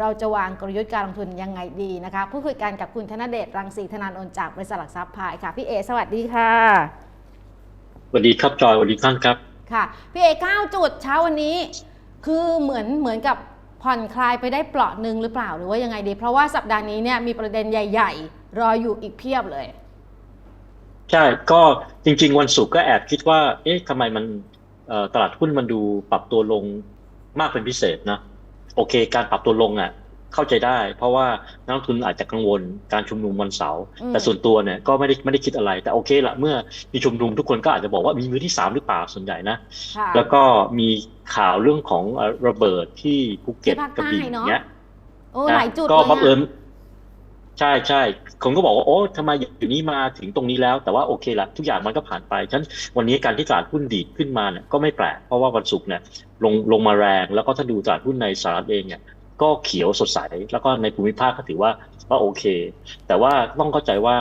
เราจะวางกลยุทธ์การลงทุนยังไงดีนะคะพูดคุยกันกับคุณธนเดชรังสีธนานนท์จากบริษัทหลักทรัพย์พายค่ะพี่เอสวัสดีค่ะสวัสดีครับจอยสวัสดีท่านครับค่ะพี่เอ9จุดเช้าวันนี้ คือเหมือนเหมือนกับผ่อนคลายไปได้เปราะหนึ่งหรือเปล่าหรือว่ายังไงดี เพราะว่าสัปดาห์นี้เนี่ยมีประเด็นใหญ่ ๆ รออยู่อีกเพียบเลย ใช่ก็จริง ๆ วันศุกร์ก็แอบคิดว่า เอ๊ะทำไมมันเอ่อตลาดหุ้นมันดูปรับตัวลงมากเป็นพิเศษนะ โอเค การปรับตัวลงอะ เข้าใจได้ เพราะว่านักลงทุนอาจจะกังวลการชุมนุมวันเสาร์อืมแต่ส่วนตัวเนี่ยก็ไม่ได้ไม่ได้คิดอะไร แต่โอเคละเมื่อมีชุมนุมทุกคนก็อาจจะบอกว่ามีมือที่สามหรือเปล่าส่วนใหญ่นะค่ะแล้วก็มีข่าวเรื่องของเอ่อระเบิดที่ภูเก็ตที่ภาคกระบี่ใต้เนอะเนี้ยโอ้นะหลายจุดก็เลยบังเอิญอะ ใช่ใช่คนก็บอกว่าโอ้ทำไมอยู่นี้มาถึงตรงนี้แล้ว แต่ว่าโอเคละทุกอย่างมันก็ผ่านไปฉะนันวันนี้การที่ตลาดหุ้นดีขึ้นมาเนี่ยก็ไม่แปลกเพราะว่าวันศุกร์เนี่ยลงลงมาแรงแล้วก็ถ้าดูตลาดหุ้นในสหรัฐเองเนี่ยก็เขียวสดใส แล้วก็ในภูมิภาคก็ถือว่าว่าโอเค แต่ว่าต้องเข้าใจว่า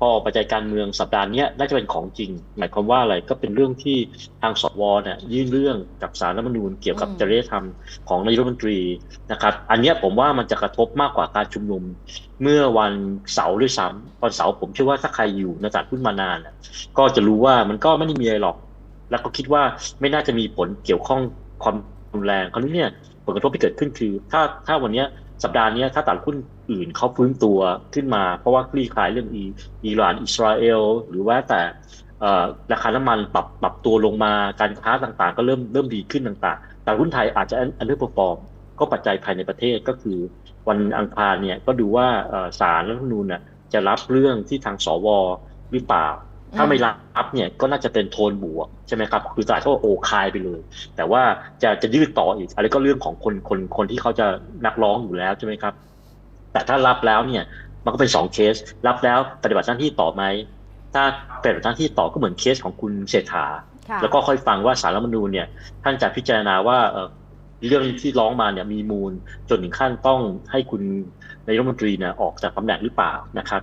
พอปัจจัยการเมืองสัปดาห์เนี้ยน่าจะเป็นของจริง หมายความว่าอะไรก็เป็นเรื่องที่ทางสวเนี่ยยื่นเรื่องกับสารรัฐธรรมนูญเกี่ยวกับอืมจริยธรรมของนายกรัฐมนตรีนะครับ อันเนี้ยผมว่ามันจะกระทบมากกว่าการชุมนุม เมื่อวันเสาร์ด้วยซ้ำวันเสาร์ผมเชื่อว่าถ้าใครอยู่ในตลาดหุ้นมานานน่ะก็จะรู้ว่ามันก็ไม่ได้มีอะไรหรอก แล้วก็คิดว่าไม่น่าจะมีผลเกี่ยวข้องความรุนแรงคราวนี้เนี่ยผลกระทบที่เกิดขึ้นคือ ถ้าถ้าวันเนี้ย สัปดาห์นี้ถ้าตลาดหุ้นอื่นเขาฟื้นตัวขึ้นมา เพราะว่าคลี่คลายเรื่องอีอิหร่านอิสราเอล หรือว่าแต่ราคาน้ำมันปรับปรับตัวลงมาการค้าต่างๆ ก็เริ่มเริ่มดีขึ้นต่างๆ แต่หุ้นไทยอาจจะอันเดอร์เพอร์ฟอร์มก็ปัจจัยภายในประเทศก็คือ วันอังคารเนี่ยก็ดูว่าเอ่อศาลรัฐธรรมนูญจะรับเรื่องที่ทางสวหรือเปล่า ถ้าไม่รับเนี่ยก็น่าจะเป็นโทนบวกใช่ไหมครับคือตลาดก็โอคายไปเลย แต่ว่าจะจะยืดต่ออีกอะไรก็เรื่องของคนคนคนที่เขาจะนักร้องอยู่แล้วใช่ไหมครับ แต่ถ้ารับแล้วเนี่ยมันก็เป็นสองเคส รับแล้วปฏิบัติหน้าที่ต่อไหมถ้าปฏิบัติหน้าที่ต่อก็เหมือนเคสของคุณเศรษฐา แล้วก็ค่อยฟังว่าสารรัฐมนูญเนี่ยท่านจะพิจารณาว่าเรื่องที่ร้องมาเนี่ยมีมูลจนถึงขั้นต้องให้คุณนายรัฐมนตรีเนี่ยออกจากตำแหน่งหรือเปล่านะครับ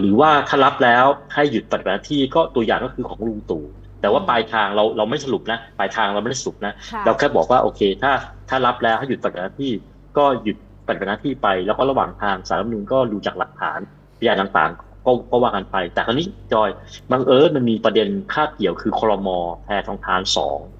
หรือว่าถ้ารับแล้วให้หยุดปฏิบัติหน้าที่ก็ตัวอย่างก็คือของลุงตู่แต่ว่าอืมปลายทางเราเราไม่สรุปนะปลายทางเราไม่ได้สรุปนะค่ะเราแค่บอกว่าโอเค ถ้าถ้ารับแล้วให้หยุดปฏิบัติหน้าที่ก็หยุดปฏิบัติหน้าที่ไป แล้วก็ระหว่างทางสารรัฐธรรมนูญก็ดูจากหลักฐานพยานต่างๆก็ก็ว่ากันไป แต่คราวนี้จอยบังเอิญมันมีประเด็นคาดเกี่ยวคือคลมแพทองทานสองอ่า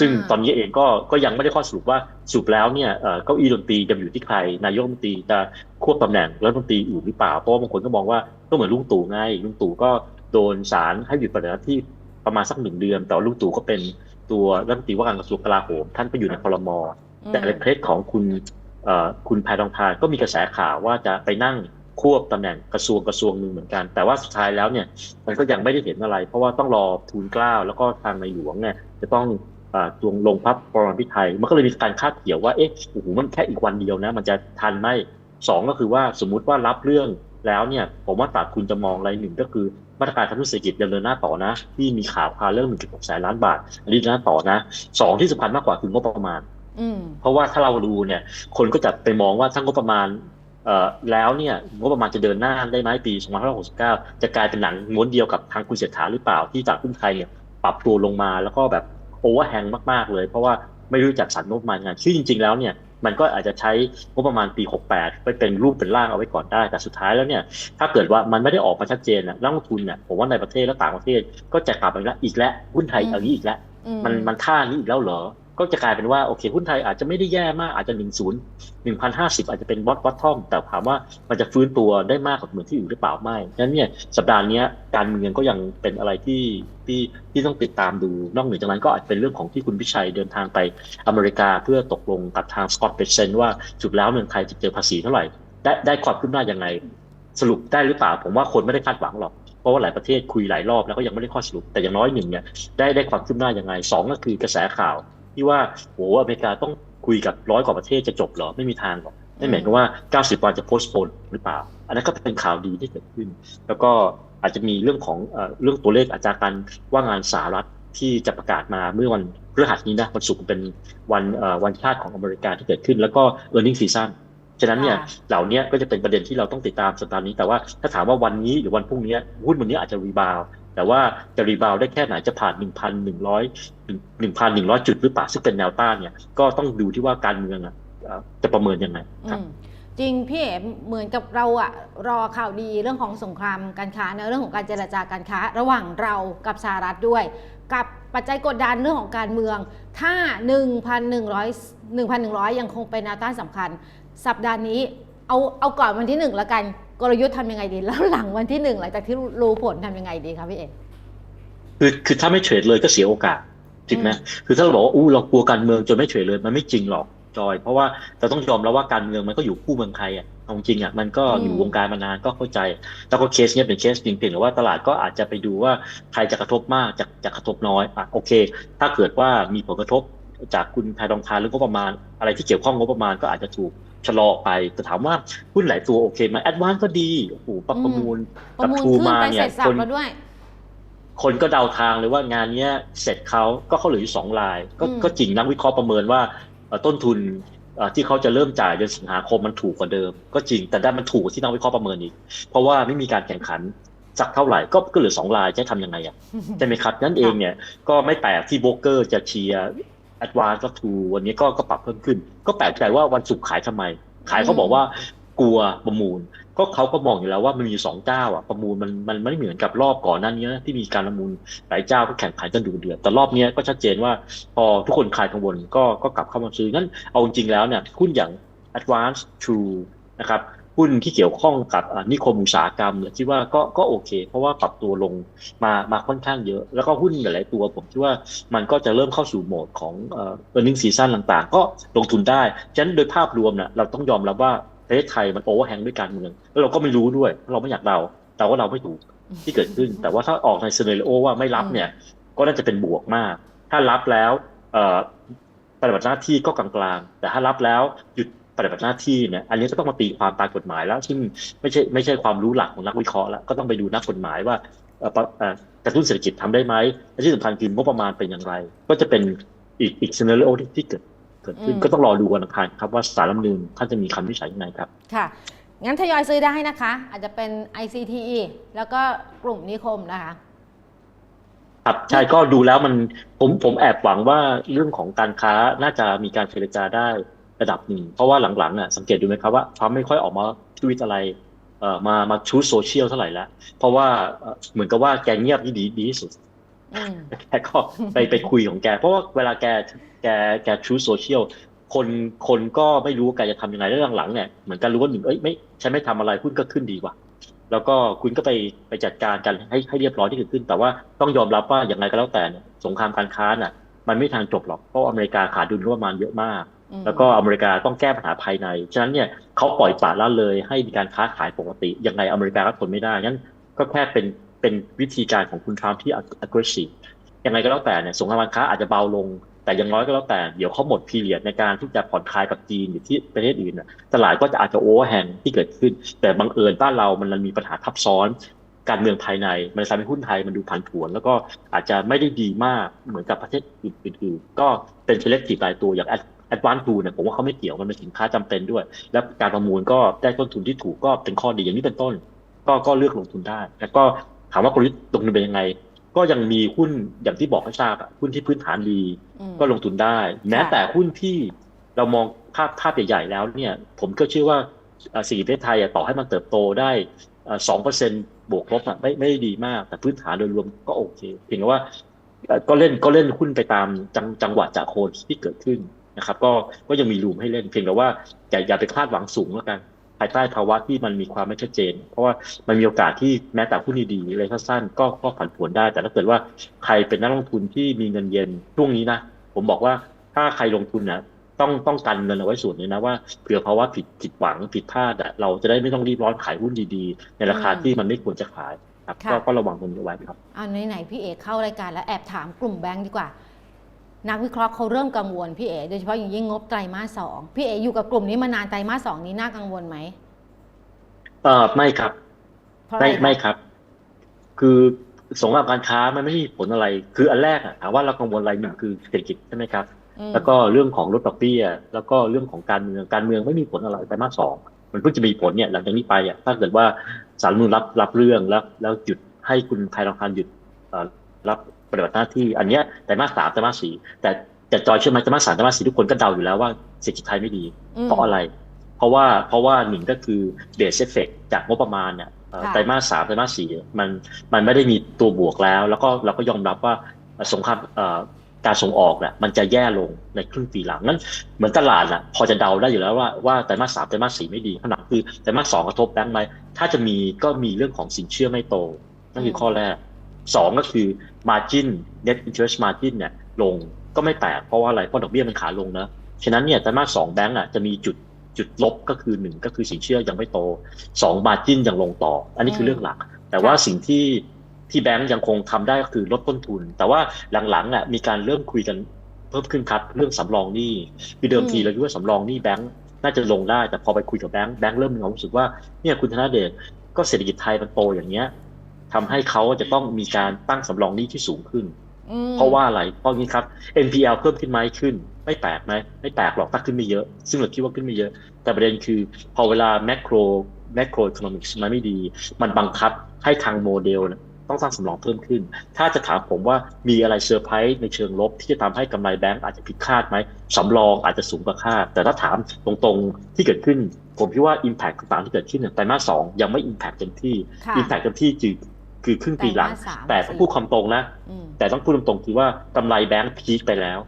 ซึ่งตอนนี้เองก็ก็ยังไม่ได้ข้อสรุปว่าสรุปแล้วเนี่ยเอ่อเก้าอี้ดนตรีจะอยู่ที่ใคร นายกรัฐมนตรีจะควบตำแหน่งรัฐมนตรีอื่นหรือเปล่าเพราะว่าบางคนก็มองว่าก็เหมือนลุงตู่ไงลุงตู่ก็โดนศาลให้หยุดปฏิบัติหน้าที่ประมาณสักหนึ่งเดือน แต่ว่าลุงตู่ก็เป็นตัวรัฐมนตรีว่าการกระทรวงกลาโหมท่านไปอยู่ในคลมแต่ในเคสของคุณเอ่อคุณแพทองทานก็มีกระแสข่าวว่าจะไปนั่งควบตำแหน่งกระทรวงกระทรวงหนึ่งเหมือนกัน แต่ว่าสุดท้ายแล้วเนี่ยมันก็ยังไม่ได้เห็นอะไร เพราะว่าต้องรอทูลเกล้าแล้วก็ทางในหลวงเนี่ยจะต้อง เอ่อตวงลงพระปรมาภิไธยมันก็เลยมีการคาดเกี่ยวว่าเอ๊ะโอ้โหมันแค่อีกวันเดียวนะ มันจะทันไหมสองก็คือว่าสมมุติว่ารับเรื่องแล้วเนี่ยผมว่าตลาดคุณจะมองอะไรหนึ่งก็คือมาตรการทางเศรษฐกิจดำเนินหน้าต่อนะ ที่มีข่าวพาเรื่อง 1.6แสนล้านบาทอันนี้เดินหน้าต่อนะสองที่สำคัญมากกว่าคืองบประมาณอืมเพราะว่าถ้าเราดูเนี่ย คนก็จะไปมองว่าถ้างบประมาณเอ่อแล้วเนี่ยงบประมาณจะเดินหน้าได้ไหมปี2569 จะกลายเป็นหนังม้วนเดียวกับทางคุณเศรษฐาหรือเปล่าที่จากหุ้นไทยเนี่ยปรับตัวลงมาแล้วก็แบบ โอเวอร์แฮงมากๆเลย เพราะว่าไม่รู้จักสรรงบประมาณงานชื่อจริง ๆ แล้วเนี่ยมันก็อาจจะใช้งบประมาณปี 68 ไปเป็นรูปเป็นร่างเอาไว้ก่อนได้ แต่สุดท้ายแล้วเนี่ยถ้าเกิดว่ามันไม่ได้ออกมาชัดเจนนะนักลงทุนเนี่ยผมว่าในประเทศและต่างประเทศก็จะกลับมาอีกแล้วอีกแล้วหุ้นไทยอืมอย่างนี้อีกแล้วอืมันมันท่านี้อีกแล้วเหรอ ก็จะกลายเป็นว่าโอเคหุ้นไทยอาจจะไม่ได้แย่มากอาจจะหนึ่งศูนย์หนึ่งพันห้าสิบอาจจะเป็นบอทบอททอมแต่ถามว่ามันจะฟื้นตัวได้มากกว่าเหมือนที่อื่หรือเปล่าไม่นั้นเนี่ยสัปดาห์นี้การเมืองก็ยังเป็นอะไรที่ที่ที่ต้องติดตามดูนอกเหนือจากนั้นก็อาจเป็นเรื่องของที่คุณพิชัยเดินทางไปอเมริกาเพื่อตกลงกับทางสกอตเปเซนว่าสุดแล้วเมืองไทยจะเจอภาษีเท่าไหร่ ได้ได้ความคืบหน้ายังไงสรุปได้หรือเปล่าผมว่าคนไม่ได้คาดหวังหรอกเพราะว่าหลายประเทศคุยหลายรอบแล้วก็ยังไม่ได้ข้อสรุปแต่อย่างน้อยหนึ่งเนี่ยได้ได้ความคืบหน้ายังไงสองก็คือกระแสข่าว ที่ว่าโหอเมริกาต้องคุยกับร้อยกว่าประเทศจะจบเหรอไม่มีทางหรอกนั่นหมายความว่า 90 วันจะโพสต์โพนหรือเปล่า อันนั้นก็เป็นข่าวดีที่เกิดขึ้น แล้วก็อาจจะมีเรื่องของเรื่องตัวเลขอัตราการว่างงานสหรัฐที่จะประกาศมาเมื่อวันพฤหัสนี้นะวันศุกร์เป็นวันวันชาติของอเมริกาที่เกิดขึ้น แล้วก็ e a r n i n g ็งซีซั่น ฉะนั้นเนี่ยค่ะเหล่านี้ก็จะเป็นประเด็นที่เราต้องติดตามสัปดาห์นี้ แต่ว่าถ้าถามว่าวันนี้หรือวันพรุ่งนี้หุ้นวันนี้อาจจะรีบาวด์แต่ว่าจะรีบาวด์ได้แค่ไหนจะผ่าน 1,100 1,100 จุดหรือเปล่าซึ่งเป็นแนวต้านเนี่ยก็ต้องดูที่ว่าการเมืองอะอ่อจะประเมินยังไงครับอืมจริงพี่เอ๋เหมือนกับเราอะรอข่าวดีเรื่องของสงครามการค้าเนอะเรื่องของการเจรจาการค้า ระหว่างเรากับสหรัฐด้วย กับปัจจัยกดดันเรื่องของการเมือง ถ้า 1,100 1,100 ยังคงเป็นแนวต้านสำคัญ สัปดาห์นี้เอาเอาก่อนวันที่หนึ่งแล้วกัน กลยุทธ์ทำยังไงดี แล้วหลังวันที่หนึ่งหลังจากที่รู้ผลทำยังไงดีคะพี่เอ๋คือคือถ้าไม่เทรดเลยก็เสียโอกาสจริงไหมอืมคือถ้าเราบอกว่าอู้เรากลัวการเมืองจนไม่เทรดเลยมันไม่จริงหรอกจอย เพราะว่าเราต้องยอมแล้วว่าการเมืองมันก็อยู่คู่เมืองไทยอะเอาจริงอะมันก็อยู่วงการมานานก็เข้าใจ แล้วก็เคสเนี้ยเป็นเคสจริงเพียงแต่ว่าตลาดก็อาจจะไปดูว่าใครจะกระทบมากจะจะกระทบน้อยอะโอเค ถ้าเกิดว่ามีผลกระทบจากคุณแพรองทานหรืองบประมาณ อะไรที่เกี่ยวข้องงบประมาณก็อาจจะถูก ชะลอออกไปแต่ถามว่าหุ้นหลายตัวโอเคไหมแอดวานก็ดีโอ้โหประมูลประมูลทูขึ้นมาไปเนี่เสยร็จสับคนแล้วด้วยคนก็เดาทางเลยว่างานเนี้ยเสร็จเขาก็เขาเหลืออยู่สองลาย ก็อืมก็จริงนักวิเคราะห์ประเมินว่าเอ่อต้นทุนเอ่อที่เขาจะเริ่มจ่ายเดือนสิงหาคมมันถูกกว่าเดิม ก็จริงแต่ด้านมันถูกกว่าที่นักวิเคราะห์ประเมินอีก เพราะว่าไม่มีการแข่งขันสักเท่าไหร่ก็ก็เหลือสองลายจะทำยังไงอะใช่ไหมครับนั่นเองเนี่ยก็ไม่แปลกที่โบรกเกอร์จะเชียร์ แอดวานซ์และทูวันนี้ก็ก็ปรับเพิ่มขึ้น ก็แปลกใจว่าวันศุกร์ขายทำไม ขายเขาบอกว่ากลัวประมูล ก็เขาก็มองอยู่แล้วว่ามันมีสองเจ้าอะประมูลมันมันไม่เหมือนกับรอบก่อนหนั้นเนี้ยที่มีการประมูลหลายเจ้าก็แข่งขันกันดูเดือดแต่รอบเนี้ยก็ชัดเจนว่าพอทุกคนคลายกังวลก็ก็กลับเข้ามาซื้องั้นเอาจริงๆแล้วเนี่ยหุ้นอย่าง Advance True นะครับ หุ้นที่เกี่ยวข้องกับนิคมอุตสาหกรรมเนี่ยคิดว่าก็ก็โอเค เพราะว่าปรับตัวลงมามาค่อนข้างเยอะ แล้วก็หุ้นหลายๆตัวผมคิดว่ามันก็จะเริ่มเข้าสู่โหมดของเอ่อ earning season ต่างๆ ก็ลงทุนได้ฉะนั้นโดยภาพรวมนี่ยเราต้องยอมรับว่าประเทศไทยมันโอเวอร์แฮงด้วยการเมืองแล้วเราก็ไม่รู้ด้วย เราไม่อยากเดาแต่ว่าเราไม่ถูกที่เกิดขึ้น แต่ว่าถ้าออกในซีเนโอว่าไม่รับเนี่ย ก็น่าจะเป็นบวกมาก ถ้ารับแล้วปฏิบัติหน้าที่ก็กลางๆแต่ถ้ารับแล้วหยุด ปฏิบัติหน้าที่เนี่ยอันนี้ก็ต้องมาตีความตามกฎหมายแล้วซึ่งไม่ใช่ไม่ใช่ความรู้หลักของนักวิเคราะห์แล้วก็ต้องไปดูนักกฎหมายว่าเอ่อปะเอ่อกระตุ้นเศรษฐกิจทำได้ไหมและที่สำคัญคืองบประมาณเป็นอย่างไร ก็จะเป็นอีกอีกซีเนโอที่ที่เกิดเกิดขึ้นอืมก็ต้องรอดูวันอังคารครับว่าสารรัฐธรรมนูญท่านจะมีคำวินิจฉัยยังไงครับค่ะงั้นทยอยซื้อได้นะคะ อาจจะเป็น ICTE แล้วก็กลุ่มนิคมนะคะครับใช่ก็ดูแล้วมันผมผมแอบหวังว่าเรื่องของการค้าน่าจะมีการเจรจาได้ ระดับหนึ่งเพราะว่าหลังๆน่ะสังเกตดูไหมครับว่าทรัมป์ไม่ค่อยออกมาทวิตอะไรเอ่อมามาชูโซเชียลเท่าไหร่แล้วเพราะว่าเอ่อเหมือนกับว่าแกเงียบนี่ดีดีที่สุดอืมแกก็ไปไปคุยของแก เพราะว่าเวลาแกแกแกชูโซเชียลคนคนก็ไม่รู้ว่าแกจะทำยังไงแล้วหลังๆเนี่ยเหมือนกันรู้ว่าหนึ่งเอ้ยไม่ฉันไม่ทำอะไรหุ้นก็ขึ้นดีกว่า แล้วก็คุณก็ไปไปจัดการกันให้ให้เรียบร้อยที่เกิดขึ้น แต่ว่าต้องยอมรับว่าอย่างไรก็แล้วแต่เนี่ยสงครามการค้าน่ะ มันไม่ทางจบหรอกเพราะอเมริกาขาดดุลงบประมาณเยอะมากอืม แล้วก็อเมริกาต้องแก้ปัญหาภายใน ฉะนั้นเนี่ยเขาปล่อยปละละเลยให้มีการค้าขายปกติ ยังไงอเมริกาก็ทนไม่ได้ งั้นก็แค่เป็นเป็นวิธีการของคุณทรัมป์ที่ aggressive ยังไงก็แล้วแต่เนี่ยสงครามการค้าอาจจะเบาลง แต่ยังน้อยก็แล้วแต่ เดี๋ยวเขาหมดพีเรียดในการที่จะผ่อนคลายกับจีนหรือที่ประเทศอื่นน่ะตลาดก็จะอาจจะโอเวอร์แฮงที่เกิดขึ้น แต่บังเอิญบ้านเรามันมีปัญหาทับซ้อนการเมืองภายในมันทำให้หุ้นไทยมันดูผันผวน แล้วก็อาจจะไม่ได้ดีมากเหมือนกับประเทศอื่นๆก็เป็น selective รายตัวอย่าง Advance Two เนี่ยผมว่าเขาไม่เกี่ยวมันเป็นสินค้าจำเป็นด้วย และการประมูลก็ได้ต้นทุนที่ถูกก็เป็นข้อดีอย่างนี้เป็นต้น ก็ก็เลือกลงทุนได้ แล้วก็ถามว่ากลยุทธ์ลงทุนเป็นยังไง ก็ยังมีหุ้นอย่างที่บอกให้ทราบอะหุ้นที่พื้นฐานดีอืมก็ลงทุนได้ แม้แต่หุ้นที่เรามองภาพภาพใหญ่ๆแล้วเนี่ย ผมก็เชื่อว่าเอ่อเศรษฐกิจประเทศไทยอะต่อให้มันเติบโตได้สองเปอร์เซ็นบวกลบอะไม่ไม่ได้ดีมาก แต่พื้นฐานโดยรวมก็โอเคเพียงแต่ว่าเอ่อก็เล่นก็เล่นหุ้นไปตามจังจังหวะจากโคนที่เกิดขึ้น นะครับก็ก็ยังมีรูมให้เล่นเพียงแต่ว่าอย่าอย่าไปคาดหวังสูงแล้วกันภายใต้ภาวะที่มันมีความไม่ชัดเจน เพราะว่ามันมีโอกาสที่แม้แต่หุ้นดีๆระยะสั้นๆก็ก็ผันผวนได้ แต่ถ้าเกิดว่าใครเป็นนักลงทุนที่มีเงินเย็นช่วงนี้นะผมบอกว่าถ้าใครลงทุนนะต้องต้องกันเงินเอาไว้ส่วนหนึงนะว่าเผื่อภาวะผิดผิดหวังผิดพลาดอะเราจะได้ไม่ต้องรีบร้อนขายหุ้นดีๆ ในราคาอืมที่มันไม่ควรจะขายครับค่ะก็ก็ระวังตรงนี้เอาไว้ครับเอาไหนๆพี่เอกเข้ารายการแล้วแอบถามกลุ่มแบงค์ดีกว่า นักวิเคราะห์เขาเริ่มกังวลพี่เอโดยเฉพาะอย่างยิ่งงบไตรมาสสองพี่เออยู่กับกลุ่มนี้มานานไตรมาสสองนี้น่ากังวลไหมเออไม่ครับเพราะอะไรไม่คะไม่ครับ คือสงครามการค้ามันไม่มีผลอะไร คืออันแรกอะถามว่าเรากังวลอะไรหนึ่งคือเศรษฐกิจใช่ไหมครับอืมแล้วก็เรื่องของลดดอกเบี้ยแล้วก็เรื่องของการเมืองการเมืองไม่มีผลอะไรไตรมาสสองมันเพิ่งจะมีผลเนี่ย หลังจากนี้ไปอะถ้าเกิดว่าสารรัฐธรรมนูลรับรับเรื่องแล้วแล้วหยุดให้คุณไทยรองคารหยุดเอ่อรับ ปฏิบัติหน้าที่อันเนี้ยไตรมาสสามไตรมาสสี่แต่แต่จอยเชื่อไหมไตรมาสสามไตรมาสสี่ทุกคนก็เดาอยู่แล้วว่าเศรษฐกิจไทยไม่ดีอืมเพราะอะไร เพราะว่าเพราะว่าหนึ่งก็คือเบสเอฟเฟกจากงบประมาณเนี่ยเอ่อค่ะไตรมาสสามไตรมาสสี่มันมันไม่ได้มีตัวบวกแล้ว แล้วก็เราก็ยอมรับว่าสงครามเอ่อการส่งออกเนี่ยมันจะแย่ลงในครึ่งปีหลังนั้นเหมือนตลาดอะพอจะเดาได้อยู่แล้วว่าว่าไตรมาสสามไตรมาสสี่ไม่ดีขนาดคือไตรมาสสองกระทบแบงก์ไหมถ้าจะมีก็มีเรื่องของสินเชื่อไม่โตนั่นคือข้อแรก สองก็คือ margin net interest margin เนี่ยลงก็ไม่แปลกเพราะว่าอะไรเพราะดอกเบี้ยมันขาลงนะฉะนั้นเนี่ยไตรมาสสองแบงก์อะจะมีจุดจุดลบก็คือหนึ่งก็คือสินเชื่อยังไม่โตสองมาจิ้นยังลงต่อ อันนี้คือเรื่องหลัก แต่ว่าสิ่งที่ที่แบงก์ยังคงทำได้ก็คือลดต้นทุน แต่ว่าหลังๆอะมีการเริ่มคุยกันเพิ่มขึ้นครับเรื่องสำรองหนี้คือเดิมทีอืมเราคิดว่าสำรองหนี้แบงก์น่าจะลงได้แต่พอไปคุยกับแบงก์แบงก์เริ่มมีความรู้สึกว่าเนี่ยคุณธนาเดชก็เศรษฐกิจไทยมันโตอย่างเงี้ย ทำให้เขาจะต้องมีการตั้งสำรองหนี้ที่สูงขึ้นอืมเพราะว่าอะไรเพราะงี้ครับ NPL เพิ่มขึ้นไหมขึ้น ไม่แปลกไหมไม่แปลกหรอกถ้าขึ้นไม่เยอะ ซึ่งเราคิดว่าขึ้นไม่เยอะ แต่ประเด็นคือ พอเวลา macro macro economics มันไม่ดี มันบังคับให้ทางโมเดลเนี่ยต้องสร้างสำรองเพิ่มขึ้น ถ้าจะถามผมว่ามีอะไรเซอร์ไพรส์ในเชิงลบ ที่จะทำให้กำไรแบงก์อาจจะผิดคาดไหมสำรองอาจจะสูงกว่าคาด แต่ถ้าถามตรงๆที่เกิดขึ้น ผมคิดว่า impact ต่างๆที่เกิดขึ้นเนี่ยไตรมาสสองยังไม่ impact เต็มที่ค่ะ impact เต็มที่คือ คือครึ่งปีหลังไตรมาสสามแต่ต้องพูดความตรงนะอืมแต่ต้องพูดตรงๆคือว่ากำไรแบงก์พีคไปแล้ว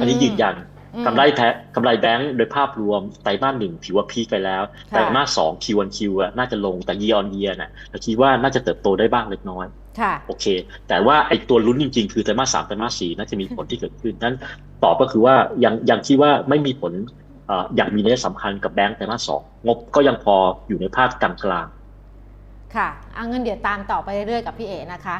อันนี้ยืนยันอืมกำไรแท้กำไรแบงก์โดยภาพรวมไตรมาสหนึ่งถือว่าพีคไปแล้วค่ะไตรมาสสอง Q1Q อะน่าจะลงแต่ year on year น่ะเราคิดว่าน่าจะเติบโตได้บ้างเล็กน้อยค่ะโอเค แต่ว่าไอ้ตัวลุ้นจริงๆ คือไตรมาสสามไตรมาสสี่น่าจะมีผลที่เกิดขึ้นนั้นตอบก็คือว่ายังยังคิดว่าไม่มีผลเอ่ออย่างมีนัยสำคัญกับแบงก์ไตรมาสสองงบก็ยังพออยู่ในภาพกลางๆ ค่ะเอางั้นเดี๋ยวตามต่อไปเรื่อยๆกับพี่เอ๋นะคะ